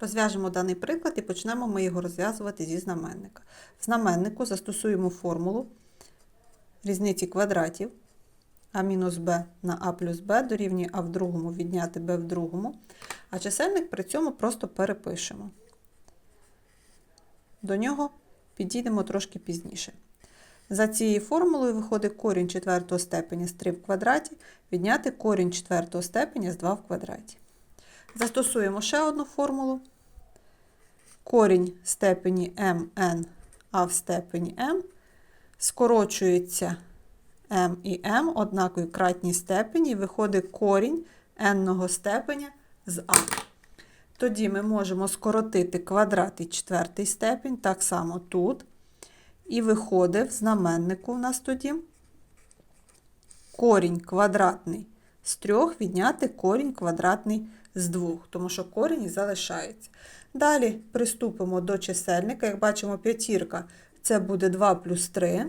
Розв'яжемо даний приклад і почнемо ми його розв'язувати зі знаменника. В знаменнику застосуємо формулу різниці квадратів а мінус b на а плюс b дорівнює а в другому відняти b в другому, а чисельник при цьому просто перепишемо. До нього підійдемо трошки пізніше. За цією формулою виходить корінь четвертого степеня з 3 в квадраті, відняти корінь четвертого степеня з 2 в квадраті. Застосуємо ще одну формулу. Корінь степені mn, а в степені m скорочується m і m однакові кратній степені, виходить корінь n степеня з а. Тоді ми можемо скоротити квадрат і четвертий степень, так само тут. І виходить в знаменнику у нас тоді корінь квадратний з 3 відняти корінь квадратний з 2, тому що корінь залишається. Далі приступимо до чисельника. Як бачимо, п'ятірка це буде 2 плюс 3,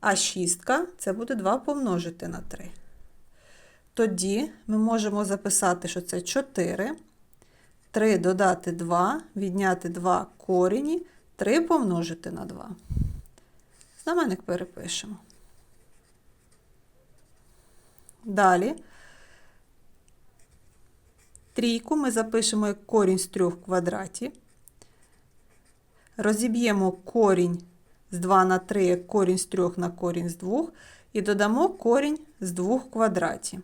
а шістка це буде 2 помножити на 3. Тоді ми можемо записати, що це 4, 3 додати 2, відняти 2 корені, 3 помножити на 2. Знаменник перепишемо. Далі трійку ми запишемо як корінь з 3 в квадраті. Розіб'ємо корінь з 2 на 3 як корінь з 3 на корінь з 2 і додамо корінь з 2 в квадраті.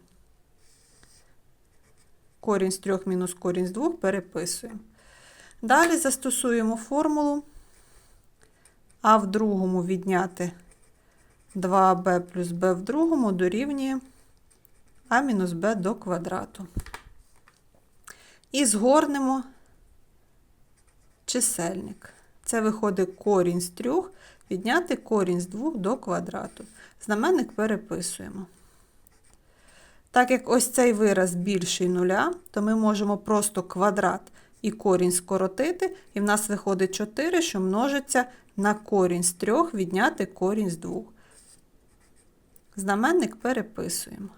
Корінь з 3 мінус корінь з 2 переписуємо. Далі застосуємо формулу а в другому відняти 2b плюс b в другому дорівнює а мінус b до квадрату. І згорнемо чисельник. Це виходить корінь з 3 відняти корінь з 2 до квадрату. Знаменник переписуємо. Так як ось цей вираз більший нуля, то ми можемо просто квадрат і корінь скоротити, і в нас виходить 4, що множиться на корінь з 3 відняти корінь з 2. Знаменник переписуємо.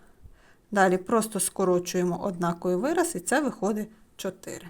Далі просто скорочуємо однаковий вираз, і це виходить 4.